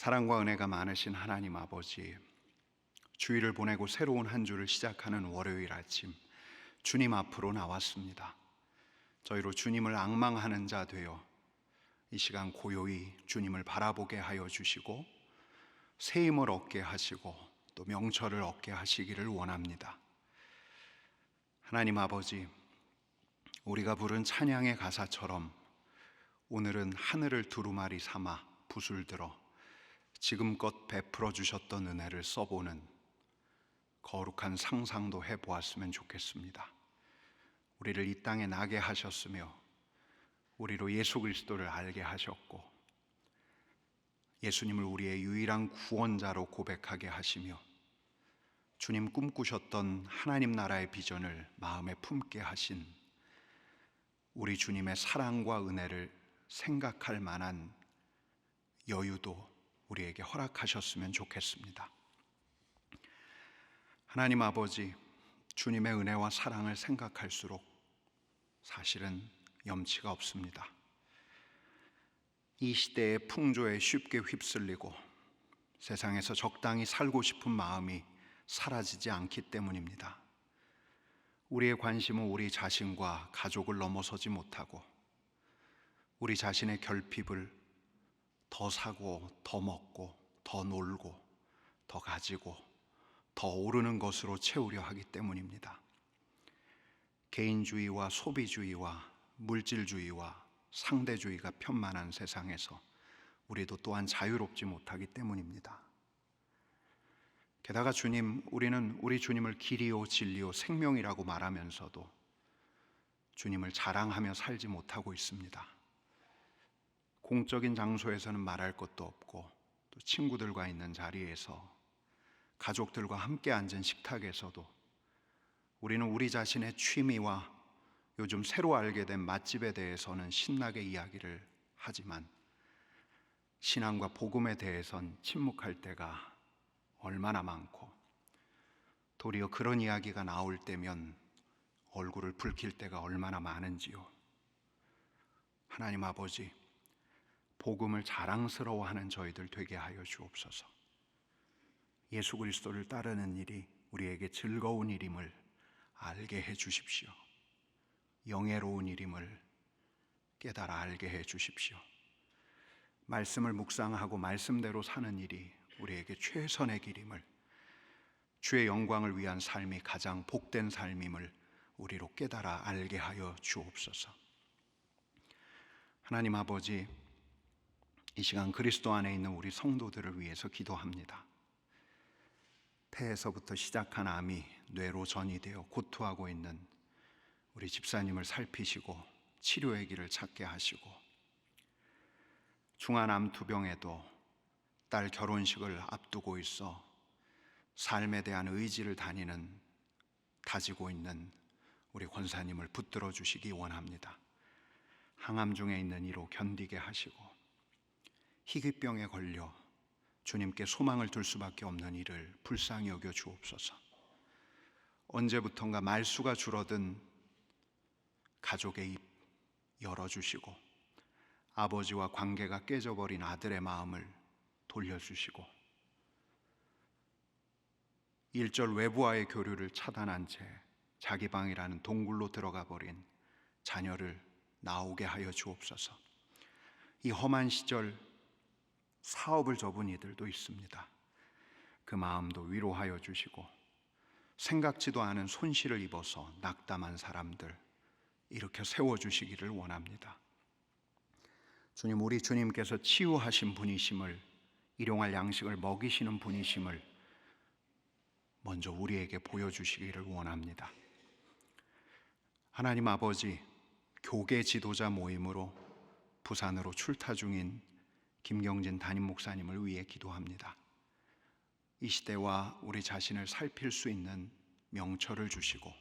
사랑과 은혜가 많으신 하나님 아버지, 주일을 보내고 새로운 한 주를 시작하는 월요일 아침, 주님 앞으로 나왔습니다. 저희로 주님을 악망하는 자 되어 이 시간 고요히 주님을 바라보게 하여 주시고 새 힘을 얻게 하시고 또 명철을 얻게 하시기를 원합니다. 하나님 아버지, 우리가 부른 찬양의 가사처럼 오늘은 하늘을 두루마리 삼아 붓을 들어 지금껏 베풀어 주셨던 은혜를 써보는 거룩한 상상도 해보았으면 좋겠습니다. 우리를 이 땅에 나게 하셨으며 우리로 예수 그리스도를 알게 하셨고 예수님을 우리의 유일한 구원자로 고백하게 하시며 주님 꿈꾸셨던 하나님 나라의 비전을 마음에 품게 하신 우리 주님의 사랑과 은혜를 생각할 만한 여유도 우리에게 허락하셨으면 좋겠습니다. 하나님 아버지, 주님의 은혜와 사랑을 생각할수록 사실은 염치가 없습니다. 이 시대의 풍조에 쉽게 휩쓸리고 세상에서 적당히 살고 싶은 마음이 사라지지 않기 때문입니다. 우리의 관심은 우리 자신과 가족을 넘어서지 못하고 우리 자신의 결핍을 더 사고, 더 먹고, 더 놀고, 더 가지고, 더 오르는 것으로 채우려 하기 때문입니다. 개인주의와 소비주의와 물질주의와 상대주의가 편만한 세상에서 우리도 또한 자유롭지 못하기 때문입니다. 게다가 주님, 우리는 우리 주님을 길이요, 진리요, 생명이라고 말하면서도 주님을 자랑하며 살지 못하고 있습니다. 공적인 장소에서는 말할 것도 없고 또 친구들과 있는 자리에서 가족들과 함께 앉은 식탁에서도 우리는 우리 자신의 취미와 요즘 새로 알게 된 맛집에 대해서는 신나게 이야기를 하지만 신앙과 복음에 대해선 침묵할 때가 얼마나 많고 도리어 그런 이야기가 나올 때면 얼굴을 붉힐 때가 얼마나 많은지요. 하나님 아버지, 복음을 자랑스러워하는 저희들 되게 하여 주옵소서. 예수 그리스도를 따르는 일이 우리에게 즐거운 일임을 알게 해 주십시오. 영예로운 일임을 깨달아 알게 해 주십시오. 말씀을 묵상하고 말씀대로 사는 일이 우리에게 최선의 길임을 주의 영광을 위한 삶이 가장 복된 삶임을 우리로 깨달아 알게 하여 주옵소서. 하나님 아버지, 이 시간 그리스도 안에 있는 우리 성도들을 위해서 기도합니다. 폐에서부터 시작한 암이 뇌로 전이 되어 고투하고 있는 우리 집사님을 살피시고 치료의 길을 찾게 하시고 중환암 투병에도 딸 결혼식을 앞두고 있어 삶에 대한 의지를 다니는 다지고 있는 우리 권사님을 붙들어 주시기 원합니다. 항암 중에 있는 이로 견디게 하시고 희귀병에 걸려 주님께 소망을 둘 수밖에 없는 이를 불쌍히 여겨 주옵소서. 언제부턴가 말수가 줄어든 가족의 입 열어주시고 아버지와 관계가 깨져버린 아들의 마음을 돌려주시고 일절 외부와의 교류를 차단한 채 자기 방이라는 동굴로 들어가 버린 자녀를 나오게 하여 주옵소서. 이 험한 시절 사업을 접은 이들도 있습니다. 그 마음도 위로하여 주시고 생각지도 않은 손실을 입어서 낙담한 사람들 이렇게 세워 주시기를 원합니다. 주님 우리 주님께서 치유하신 분이심을 일용할 양식을 먹이시는 분이심을 먼저 우리에게 보여주시기를 원합니다. 하나님 아버지, 교계 지도자 모임으로 부산으로 출타 중인 김경진 담임 목사님을 위해 기도합니다. 이 시대와 우리 자신을 살필 수 있는 명철을 주시고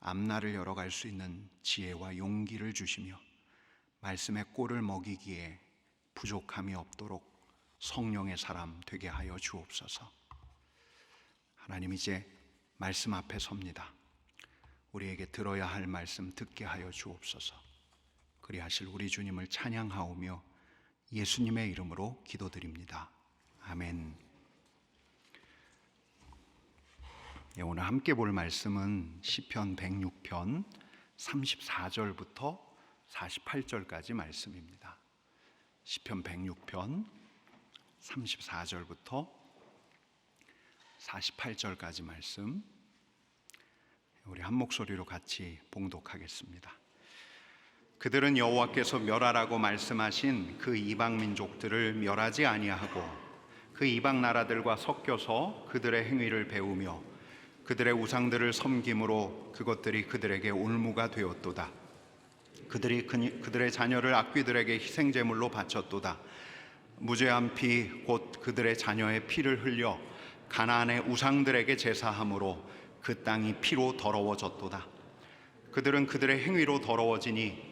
앞날을 열어갈 수 있는 지혜와 용기를 주시며 말씀의 꼴을 먹이기에 부족함이 없도록 성령의 사람 되게 하여 주옵소서. 하나님 이제 말씀 앞에 섭니다. 우리에게 들어야 할 말씀 듣게 하여 주옵소서. 그리하실 우리 주님을 찬양하오며 예수님의 이름으로 기도드립니다. 아멘. 예, 오늘 함께 볼 말씀은 시편 106편 34절부터 48절까지 말씀입니다. 시편 106편 34절부터 48절까지 말씀 우리 한 목소리로 같이 봉독하겠습니다. 그들은 여호와께서 멸하라고 말씀하신 그 이방 민족들을 멸하지 아니하고 그 이방 나라들과 섞여서 그들의 행위를 배우며 그들의 우상들을 섬김으로 그것들이 그들에게 올무가 되었도다. 그들이 그들의 자녀를 악귀들에게 희생 제물로 바쳤도다. 무죄한 피 곧 그들의 자녀의 피를 흘려 가나안의 우상들에게 제사함으로 그 땅이 피로 더러워졌도다. 그들은 그들의 행위로 더러워지니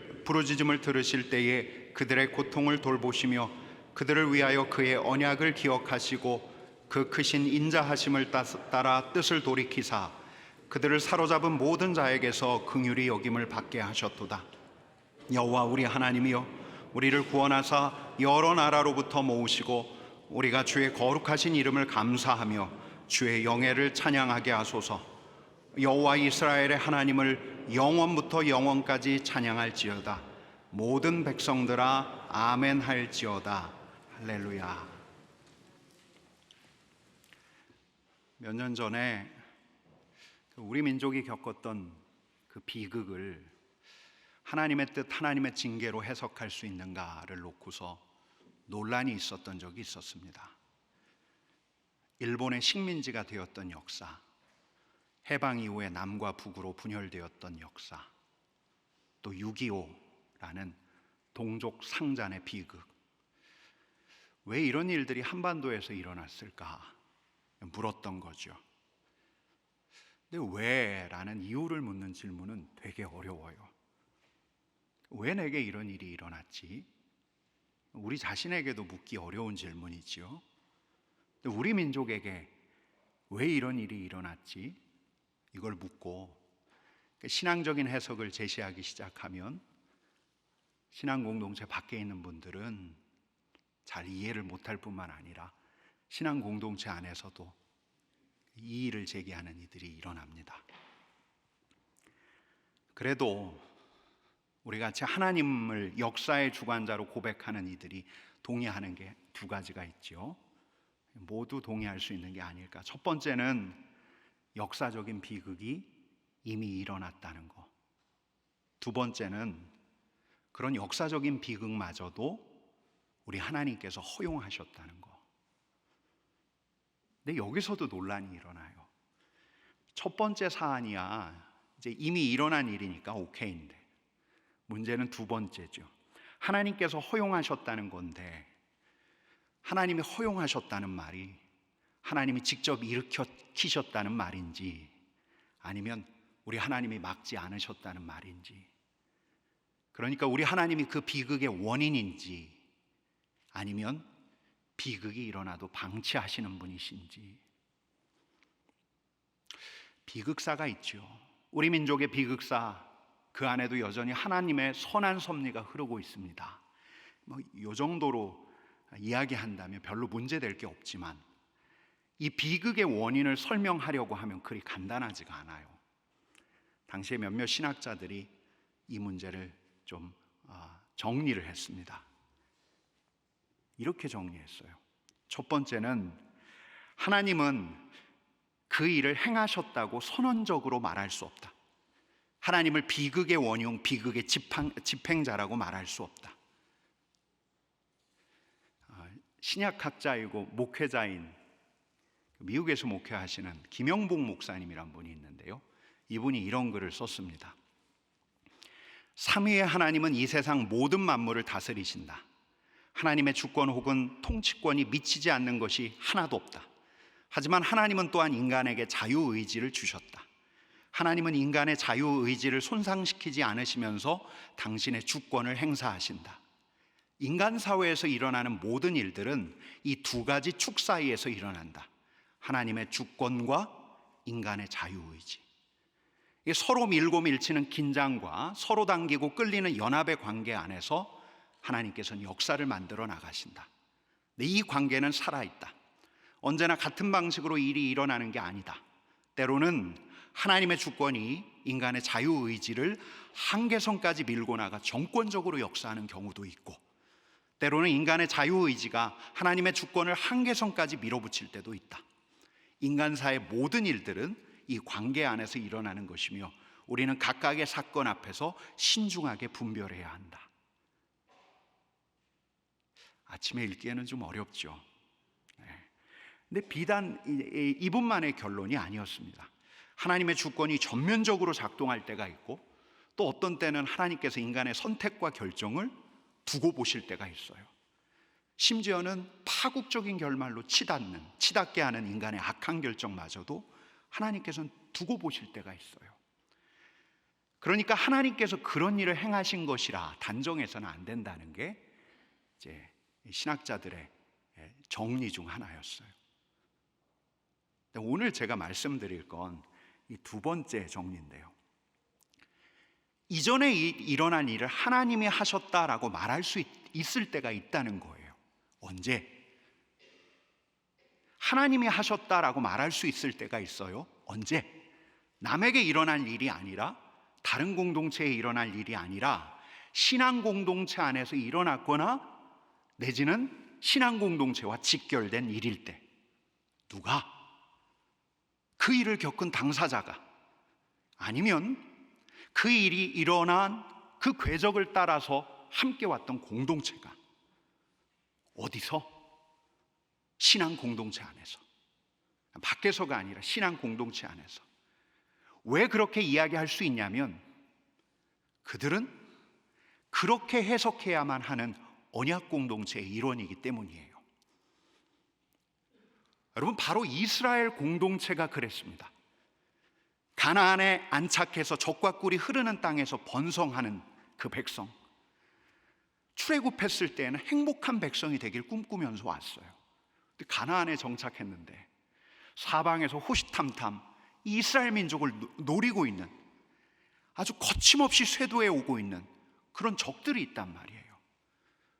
부르짖음을 들으실 때에 그들의 고통을 돌보시며 그들을 위하여 그의 언약을 기억하시고 그 크신 인자하심을 따- 따라 뜻을 돌이키사 그들을 사로잡은 모든 자에게서 긍휼히 여김을 받게 하셨도다. 여호와 우리 하나님이여 우리를 구원하사 여러 나라로부터 모으시고 우리가 주의 거룩하신 이름을 감사하며 주의 영예를 찬양하게 하소서. 여호와 이스라엘의 하나님을 영원부터 영원까지 찬양할지어다. 모든 백성들아 아멘 할지어다. 할렐루야. 몇 년 전에 그 우리 민족이 겪었던 그 비극을 하나님의 뜻, 하나님의 징계로 해석할 수 있는가를 놓고서 논란이 있었던 적이 있었습니다. 일본의 식민지가 되었던 역사, 해방 이후에 남과 북으로 분열되었던 역사, 또 6.25라는 동족 상잔의 비극. 왜 이런 일들이 한반도에서 일어났을까? 물었던 거죠. 근데 왜? 라는 이유를 묻는 질문은 되게 어려워요. 왜 내게 이런 일이 일어났지? 우리 자신에게도 묻기 어려운 질문이지요. 우리 민족에게 왜 이런 일이 일어났지? 이걸 묻고 그 신앙적인 해석을 제시하기 시작하면 신앙 공동체 밖에 있는 분들은 잘 이해를 못할 뿐만 아니라 신앙 공동체 안에서도 이의를 제기하는 이들이 일어납니다. 그래도 우리 같이 하나님을 역사의 주관자로 고백하는 이들이 동의하는 게 두 가지가 있죠. 모두 동의할 수 있는 게 아닐까. 첫 번째는 역사적인 비극이 이미 일어났다는 거. 두 번째는 그런 역사적인 비극마저도 우리 하나님께서 허용하셨다는 거. 근데 여기서도 논란이 일어나요. 첫 번째 사안이야. 이제 이미 일어난 일이니까 오케이인데. 문제는 두 번째죠. 하나님께서 허용하셨다는 건데, 하나님이 허용하셨다는 말이 하나님이 직접 일으켜 키셨다는 말인지, 아니면 우리 하나님이 막지 않으셨다는 말인지, 그러니까 우리 하나님이 그 비극의 원인인지, 아니면 비극이 일어나도 방치하시는 분이신지. 비극사가 있죠. 우리 민족의 비극사, 그 안에도 여전히 하나님의 선한 섭리가 흐르고 있습니다. 뭐, 요 정도로 이야기한다면 별로 문제될 게 없지만, 이 비극의 원인을 설명하려고 하면 그리 간단하지가 않아요. 당시에 몇몇 신학자들이 이 문제를 좀 아, 정리를 했습니다. 이렇게 정리했어요. 첫 번째는 하나님은 그 일을 행하셨다고 선언적으로 말할 수 없다. 하나님을 비극의 원흉, 비극의 집행, 집행자라고 말할 수 없다. 아, 신약학자이고 목회자인 미국에서 목회하시는 김영복 목사님이란 분이 있는데요. 이분이 이런 글을 썼습니다. 삼위의 하나님은 이 세상 모든 만물을 다스리신다. 하나님의 주권 혹은 통치권이 미치지 않는 것이 하나도 없다. 하지만 하나님은 또한 인간에게 자유의지를 주셨다. 하나님은 인간의 자유의지를 손상시키지 않으시면서 당신의 주권을 행사하신다. 인간 사회에서 일어나는 모든 일들은 이 두 가지 축 사이에서 일어난다. 하나님의 주권과 인간의 자유의지. 이 서로 밀고 밀치는 긴장과 서로 당기고 끌리는 연합의 관계 안에서 하나님께서는 역사를 만들어 나가신다. 이 관계는 살아있다. 언제나 같은 방식으로 일이 일어나는 게 아니다. 때로는 하나님의 주권이 인간의 자유의지를 한계선까지 밀고 나가 정권적으로 역사하는 경우도 있고, 때로는 인간의 자유의지가 하나님의 주권을 한계선까지 밀어붙일 때도 있다. 인간사의 모든 일들은 이 관계 안에서 일어나는 것이며 우리는 각각의 사건 앞에서 신중하게 분별해야 한다. 아침에 읽기에는 좀 어렵죠. 네. 근데 비단 이분만의 결론이 아니었습니다. 하나님의 주권이 전면적으로 작동할 때가 있고 또 어떤 때는 하나님께서 인간의 선택과 결정을 두고 보실 때가 있어요. 심지어는 파국적인 결말로 치닫는, 치닫게 하는 인간의 악한 결정마저도 하나님께서는 두고 보실 때가 있어요. 그러니까 하나님께서 그런 일을 행하신 것이라 단정해서는 안 된다는 게 이제 신학자들의 정리 중 하나였어요. 오늘 제가 말씀드릴 건 이 두 번째 정리인데요. 이전에 이- 일어난 일을 하나님이 하셨다라고 말할 수 있, 있을 때가 있다는 거예요. 언제? 하나님이 하셨다라고 말할 수 있을 때가 있어요. 언제? 남에게 일어날 일이 아니라 다른 공동체에 일어날 일이 아니라 신앙 공동체 안에서 일어났거나 내지는 신앙 공동체와 직결된 일일 때 누가 그 일을 겪은 당사자가 아니면 그 일이 일어난 그 궤적을 따라서 함께 왔던 공동체가 어디서 신앙 공동체 안에서 밖에서가 아니라 신앙 공동체 안에서 왜 그렇게 이야기할 수 있냐면 그들은 그렇게 해석해야만 하는 언약 공동체의 일원이기 때문이에요. 여러분 바로 이스라엘 공동체가 그랬습니다. 가나안에 안착해서 적과 꿀이 흐르는 땅에서 번성하는 그 백성. 출애굽했을 때에는 행복한 백성이 되길 꿈꾸면서 왔어요. 가나안에 정착했는데 사방에서 호시탐탐 이스라엘 민족을 노- 노리고 있는 아주 거침없이 쇄도해 오고 있는 그런 적들이 있단 말이에요.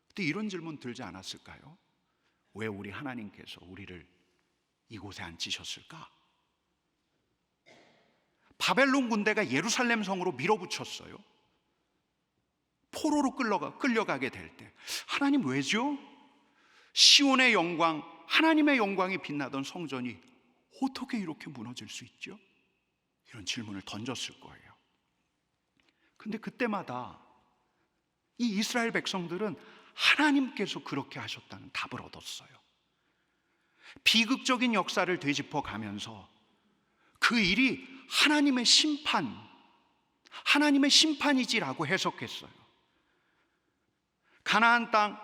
근데 이런 질문 들지 않았을까요? 왜 우리 하나님께서 우리를 이곳에 앉히셨을까? 바벨론 군대가 예루살렘 성으로 밀어붙였어요. 포로로 끌려가, 끌려가게 될 때 하나님 왜죠? 시온의 영광, 하나님의 영광이 빛나던 성전이 어떻게 이렇게 무너질 수 있죠? 이런 질문을 던졌을 거예요. 근데 그때마다 이 이스라엘 백성들은 하나님께서 그렇게 하셨다는 답을 얻었어요. 비극적인 역사를 되짚어 가면서 그 일이 하나님의 심판, 하나님의 심판이지라고 해석했어요. 가나안 땅,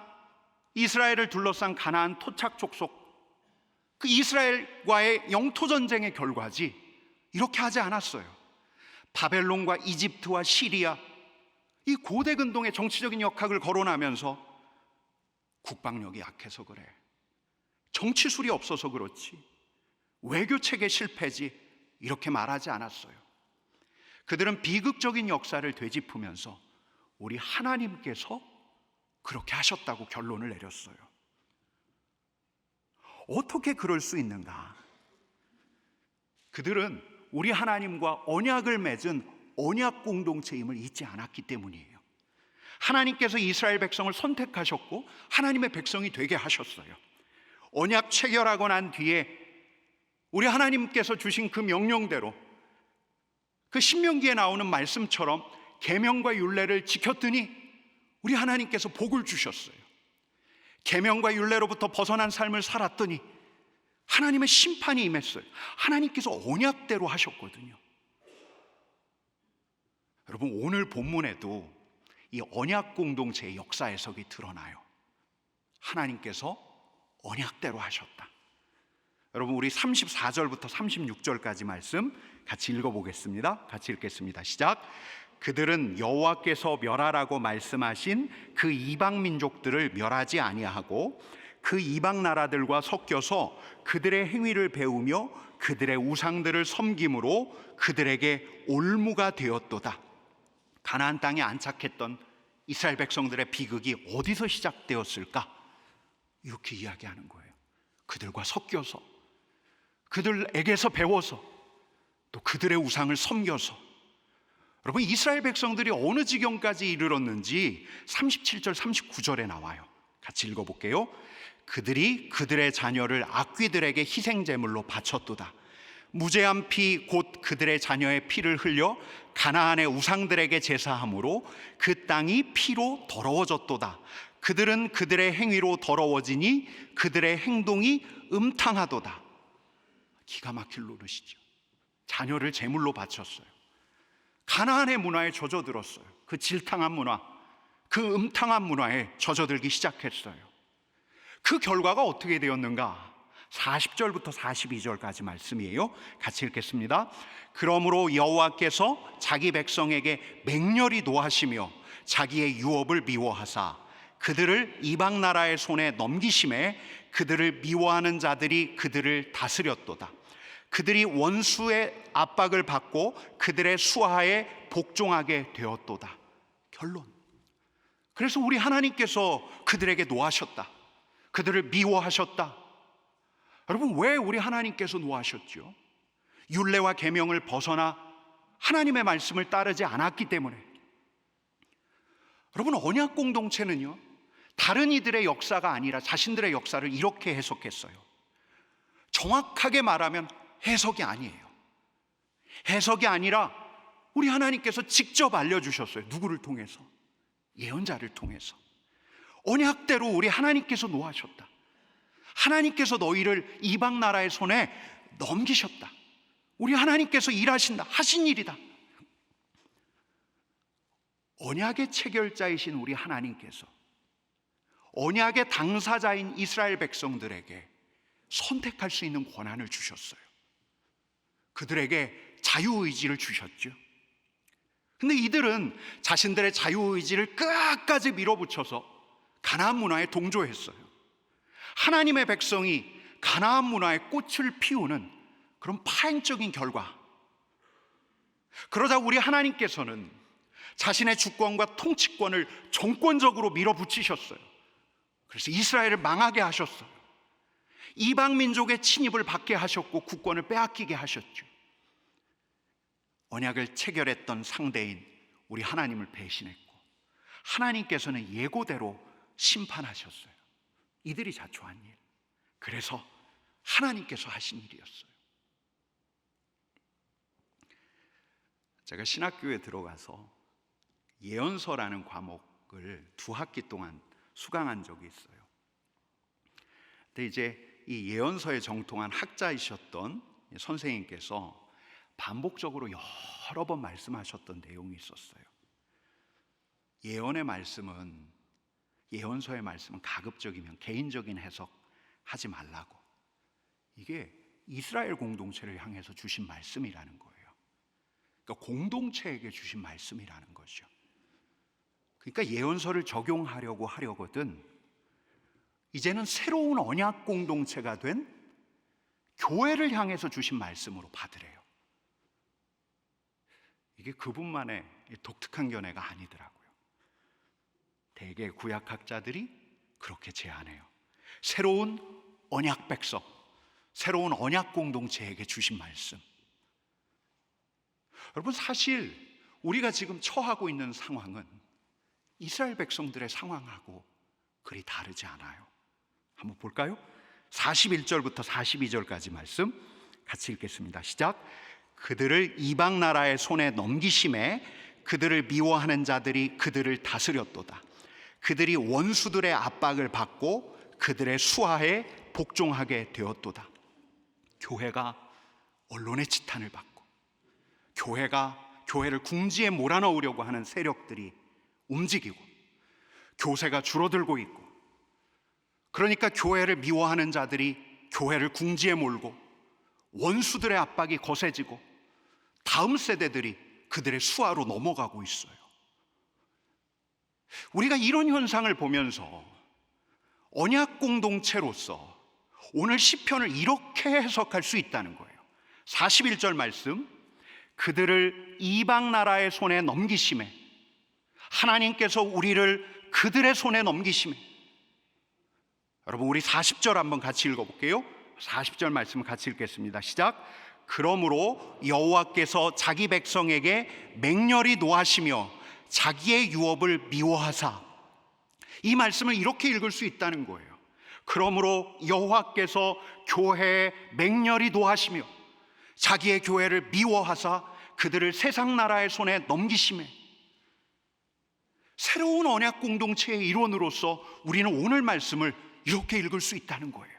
이스라엘을 둘러싼 가나안 토착 족속, 그 이스라엘과의 영토 전쟁의 결과지 이렇게 하지 않았어요. 바벨론과 이집트와 시리아, 이 고대 근동의 정치적인 역학을 거론하면서 국방력이 약해서 그래. 정치술이 없어서 그렇지. 외교 체계 실패지. 이렇게 말하지 않았어요. 그들은 비극적인 역사를 되짚으면서 우리 하나님께서 그렇게 하셨다고 결론을 내렸어요. 어떻게 그럴 수 있는가? 그들은 우리 하나님과 언약을 맺은 언약 공동체임을 잊지 않았기 때문이에요. 하나님께서 이스라엘 백성을 선택하셨고 하나님의 백성이 되게 하셨어요. 언약 체결하고 난 뒤에 우리 하나님께서 주신 그 명령대로 그 신명기에 나오는 말씀처럼 계명과 율례를 지켰더니 우리 하나님께서 복을 주셨어요. 계명과 율례로부터 벗어난 삶을 살았더니 하나님의 심판이 임했어요. 하나님께서 언약대로 하셨거든요. 여러분 오늘 본문에도 이 언약 공동체의 역사 해석이 드러나요. 하나님께서 언약대로 하셨다. 여러분 우리 34절부터 36절까지 말씀 같이 읽어 보겠습니다. 같이 읽겠습니다. 시작. 그들은 여호와께서 멸하라고 말씀하신 그 이방 민족들을 멸하지 아니하고 그 이방 나라들과 섞여서 그들의 행위를 배우며 그들의 우상들을 섬김으로 그들에게 올무가 되었도다. 가나안 땅에 안착했던 이스라엘 백성들의 비극이 어디서 시작되었을까? 이렇게 이야기하는 거예요. 그들과 섞여서 그들에게서 배워서 또 그들의 우상을 섬겨서 여러분 이스라엘 백성들이 어느 지경까지 이르렀는지 37절 39절에 나와요. 같이 읽어 볼게요. 그들이 그들의 자녀를 악귀들에게 희생 제물로 바쳤도다. 무죄한 피 곧 그들의 자녀의 피를 흘려 가나안의 우상들에게 제사함으로 그 땅이 피로 더러워졌도다. 그들은 그들의 행위로 더러워지니 그들의 행동이 음탕하도다. 기가 막힐 노릇이죠. 자녀를 제물로 바쳤어요. 가나안의 문화에 젖어들었어요. 그 질탕한 문화, 그 음탕한 문화에 젖어들기 시작했어요. 그 결과가 어떻게 되었는가? 40절부터 42절까지 말씀이에요. 같이 읽겠습니다. 그러므로 여호와께서 자기 백성에게 맹렬히 노하시며 자기의 유업을 미워하사 그들을 이방 나라의 손에 넘기심에 그들을 미워하는 자들이 그들을 다스렸도다. 그들이 원수의 압박을 받고 그들의 수하에 복종하게 되었도다. 결론. 그래서 우리 하나님께서 그들에게 노하셨다. 그들을 미워하셨다. 여러분 왜 우리 하나님께서 노하셨죠? 율례와 계명을 벗어나 하나님의 말씀을 따르지 않았기 때문에. 여러분 언약 공동체는요. 다른 이들의 역사가 아니라 자신들의 역사를 이렇게 해석했어요. 정확하게 말하면 해석이 아니에요. 해석이 아니라 우리 하나님께서 직접 알려주셨어요. 누구를 통해서? 예언자를 통해서. 언약대로 우리 하나님께서 노하셨다. 하나님께서 너희를 이방 나라의 손에 넘기셨다. 우리 하나님께서 일하신다. 하신 일이다. 언약의 체결자이신 우리 하나님께서 언약의 당사자인 이스라엘 백성들에게 선택할 수 있는 권한을 주셨어요. 그들에게 자유의지를 주셨죠. 근데 이들은 자신들의 자유의지를 끝까지 밀어붙여서 가나안 문화에 동조했어요. 하나님의 백성이 가나안 문화에 꽃을 피우는 그런 파행적인 결과. 그러자 우리 하나님께서는 자신의 주권과 통치권을 정권적으로 밀어붙이셨어요. 그래서 이스라엘을 망하게 하셨어요. 이방 민족의 침입을 받게 하셨고 국권을 빼앗기게 하셨죠. 언약을 체결했던 상대인 우리 하나님을 배신했고 하나님께서는 예고대로 심판하셨어요. 이들이 자초한 일. 그래서 하나님께서 하신 일이었어요. 제가 신학교에 들어가서 예언서라는 과목을 두 학기 동안 수강한 적이 있어요. 근데 이제 이 예언서에 정통한 학자이셨던 선생님께서 반복적으로 여러 번 말씀하셨던 내용이 있었어요. 예언의 말씀은 예언서의 말씀은 가급적이면 개인적인 해석 하지 말라고. 이게 이스라엘 공동체를 향해서 주신 말씀이라는 거예요. 그러니까 공동체에게 주신 말씀이라는 거죠. 그러니까 예언서를 적용하려고 하려거든 이제는 새로운 언약 공동체가 된 교회를 향해서 주신 말씀으로 받으래요. 이게 그분만의 독특한 견해가 아니더라고요. 대개 구약학자들이 그렇게 제안해요. 새로운 언약 백성, 새로운 언약 공동체에게 주신 말씀. 여러분 사실 우리가 지금 처하고 있는 상황은 이스라엘 백성들의 상황하고 그리 다르지 않아요. 한번 볼까요? 41절부터 42절까지 말씀 같이 읽겠습니다. 시작. 그들을 이방 나라의 손에 넘기심에 그들을 미워하는 자들이 그들을 다스렸도다. 그들이 원수들의 압박을 받고 그들의 수하에 복종하게 되었도다. 교회가 언론의 지탄을 받고 교회가 교회를 궁지에 몰아넣으려고 하는 세력들이 움직이고 교세가 줄어들고 있고 그러니까 교회를 미워하는 자들이 교회를 궁지에 몰고 원수들의 압박이 거세지고 다음 세대들이 그들의 수하로 넘어가고 있어요. 우리가 이런 현상을 보면서 언약 공동체로서 오늘 시편을 이렇게 해석할 수 있다는 거예요. 41절 말씀 그들을 이방 나라의 손에 넘기심에 하나님께서 우리를 그들의 손에 넘기심에 여러분 우리 40절 한번 같이 읽어 볼게요. 40절 말씀 같이 읽겠습니다. 시작. 그러므로 여호와께서 자기 백성에게 맹렬히 노하시며 자기의 유업을 미워하사 이 말씀을 이렇게 읽을 수 있다는 거예요. 그러므로 여호와께서 교회에 맹렬히 노하시며 자기의 교회를 미워하사 그들을 세상 나라의 손에 넘기심에 새로운 언약 공동체의 일원으로서 우리는 오늘 말씀을 이렇게 읽을 수 있다는 거예요.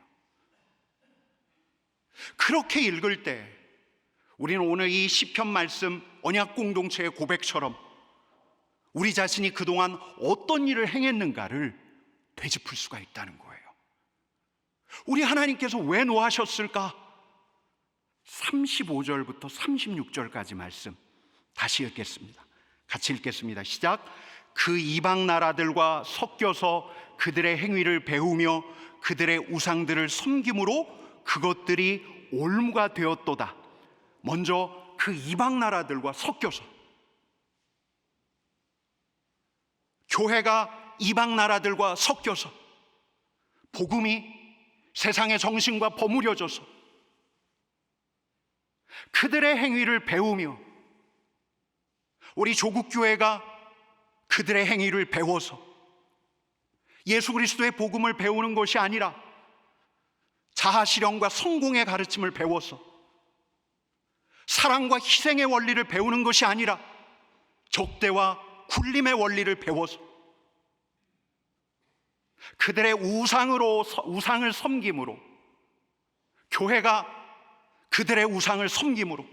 그렇게 읽을 때 우리는 오늘 이 시편 말씀 언약 공동체의 고백처럼 우리 자신이 그동안 어떤 일을 행했는가를 되짚을 수가 있다는 거예요. 우리 하나님께서 왜 노하셨을까? 35절부터 36절까지 말씀 다시 읽겠습니다. 같이 읽겠습니다. 시작. 그 이방 나라들과 섞여서 그들의 행위를 배우며 그들의 우상들을 섬김으로 그것들이 올무가 되었도다. 먼저 그 이방 나라들과 섞여서 교회가 이방 나라들과 섞여서 복음이 세상의 정신과 버무려져서 그들의 행위를 배우며 우리 조국 교회가 그들의 행위를 배워서 예수 그리스도의 복음을 배우는 것이 아니라 자아 실현과 성공의 가르침을 배워서 사랑과 희생의 원리를 배우는 것이 아니라 적대와 굴림의 원리를 배워서 그들의 우상으로 우상을 섬김으로 교회가 그들의 우상을 섬김으로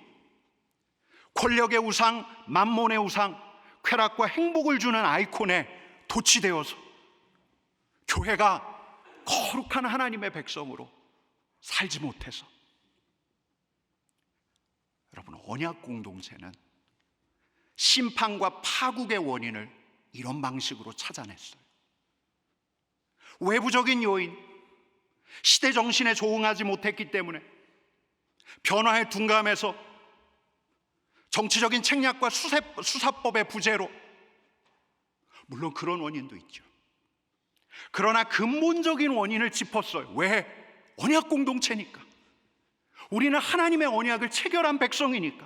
권력의 우상, 만몬의 우상, 쾌락과 행복을 주는 아이콘에 도취되어서 교회가 거룩한 하나님의 백성으로 살지 못해서 여러분 언약 공동체는 심판과 파국의 원인을 이런 방식으로 찾아냈어요. 외부적인 요인, 시대 정신에 조응하지 못했기 때문에 변화에 둔감해서 정치적인 책략과 수세, 수사법의 부재로 물론 그런 원인도 있죠. 그러나 근본적인 원인을 짚었어요. 왜? 언약 공동체니까. 우리는 하나님의 언약을 체결한 백성이니까.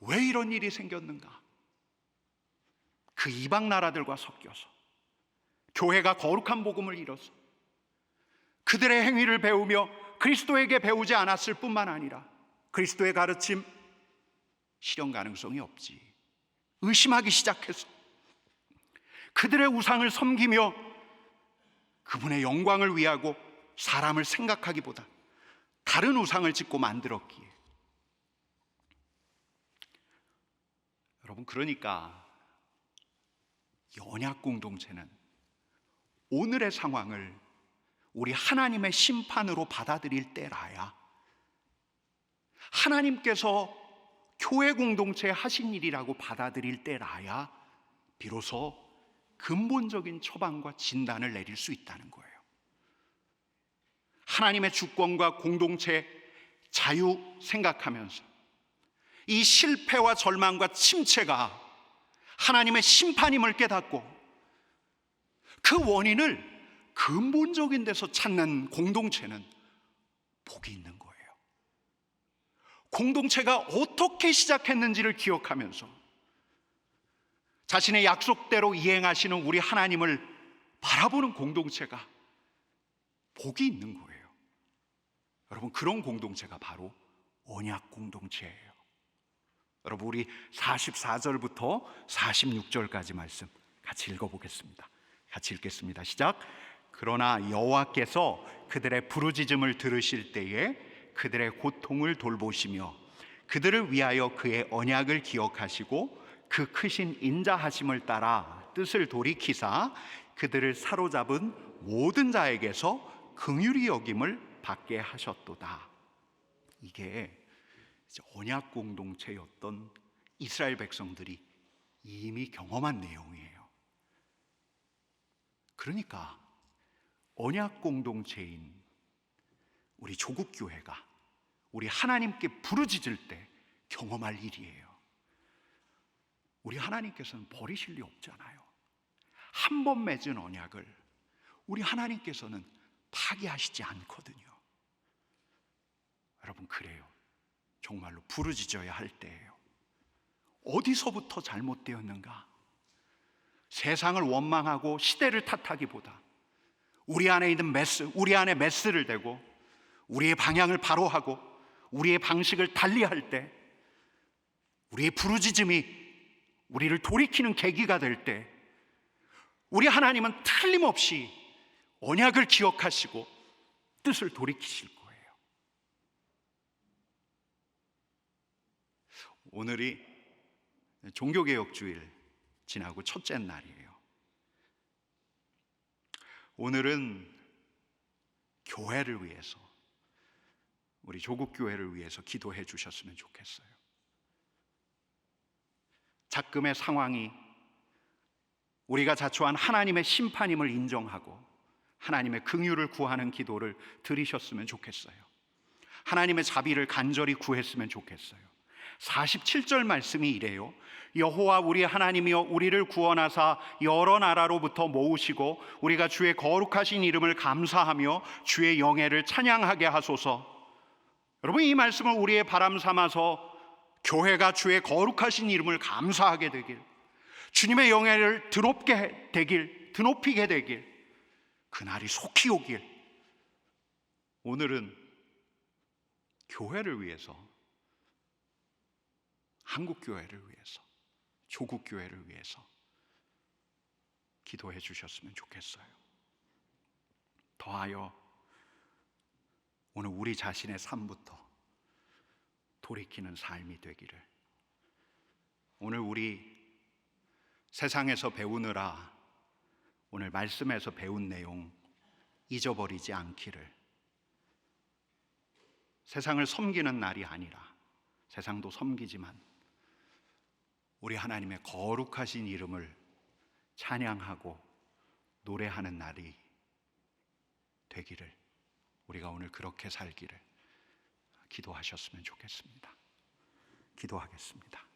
왜 이런 일이 생겼는가? 그 이방 나라들과 섞여서 교회가 거룩한 복음을 잃어서 그들의 행위를 배우며 그리스도에게 배우지 않았을 뿐만 아니라 그리스도의 가르침 실현 가능성이 없지. 의심하기 시작해서 그들의 우상을 섬기며 그분의 영광을 위하고 사람을 생각하기보다 다른 우상을 짓고 만들었기에 여러분 그러니까 연약 공동체는 오늘의 상황을 우리 하나님의 심판으로 받아들일 때라야 하나님께서 교회 공동체에 하신 일이라고 받아들일 때라야 비로소 근본적인 처방과 진단을 내릴 수 있다는 거예요. 하나님의 주권과 공동체 자유 생각하면서 이 실패와 절망과 침체가 하나님의 심판임을 깨닫고 그 원인을 근본적인 데서 찾는 공동체는 복이 있는 거예요. 공동체가 어떻게 시작했는지를 기억하면서 자신의 약속대로 이행하시는 우리 하나님을 바라보는 공동체가 복이 있는 거예요. 여러분, 그런 공동체가 바로 언약 공동체예요. 여러분, 우리 44절부터 46절까지 말씀 같이 읽어보겠습니다. 같이 읽겠습니다. 시작. 그러나 여호와께서 그들의 부르짖음을 들으실 때에 그들의 고통을 돌보시며 그들을 위하여 그의 언약을 기억하시고 그 크신 인자하심을 따라 뜻을 돌이키사 그들을 사로잡은 모든 자에게서 긍휼히 여김을 받게 하셨도다. 이게 언약 공동체였던 이스라엘 백성들이 이미 경험한 내용이에요. 그러니까 언약 공동체인 우리 조국 교회가 우리 하나님께 부르짖을 때 경험할 일이에요. 우리 하나님께서는 버리실 리 없잖아요. 한 번 맺은 언약을 우리 하나님께서는 파기하시지 않거든요. 여러분 그래요. 정말로 부르짖어야 할 때예요. 어디서부터 잘못되었는가? 세상을 원망하고 시대를 탓하기보다 우리 안에 있는 메스, 우리 안에 메스를 대고 우리의 방향을 바로 하고 우리의 방식을 달리할 때 우리의 부르짖음이 우리를 돌이키는 계기가 될 때 우리 하나님은 틀림없이 언약을 기억하시고 뜻을 돌이키실 거예요. 오늘이 종교개혁주일 지나고 첫째 날이에요. 오늘은 교회를 위해서 우리 조국 교회를 위해서 기도해 주셨으면 좋겠어요. 작금의 상황이 우리가 자초한 하나님의 심판임을 인정하고 하나님의 긍휼을 구하는 기도를 드리셨으면 좋겠어요. 하나님의 자비를 간절히 구했으면 좋겠어요. 47절 말씀이 이래요. 여호와 우리 하나님이여 우리를 구원하사 여러 나라로부터 모으시고 우리가 주의 거룩하신 이름을 감사하며 주의 영예를 찬양하게 하소서. 여러분 이 말씀을 우리의 바람 삼아서 교회가 주의 거룩하신 이름을 감사하게 되길 주님의 영예를 드높게 되길 드높이게 되길 그날이 속히 오길 오늘은 교회를 위해서 한국 교회를 위해서 조국 교회를 위해서 기도해 주셨으면 좋겠어요. 더하여 오늘 우리 자신의 삶부터 돌이키는 삶이 되기를. 오늘 우리 세상에서 배우느라 오늘 말씀에서 배운 내용 잊어버리지 않기를. 세상을 섬기는 날이 아니라 세상도 섬기지만 우리 하나님의 거룩하신 이름을 찬양하고 노래하는 날이 되기를 우리가 오늘 그렇게 살기를 기도하셨으면 좋겠습니다. 기도하겠습니다.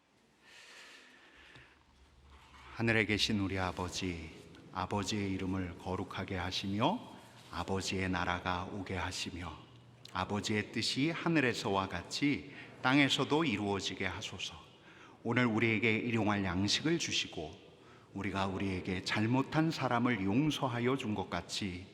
하늘에 계신 우리 아버지, 아버지의 이름을 거룩하게 하시며 아버지의 나라가 오게 하시며 아버지의 뜻이 하늘에서와 같이 땅에서도 이루어지게 하소서. 오늘 우리에게 일용할 양식을 주시고 우리가 우리에게 잘못한 사람을 용서하여 준 것 같이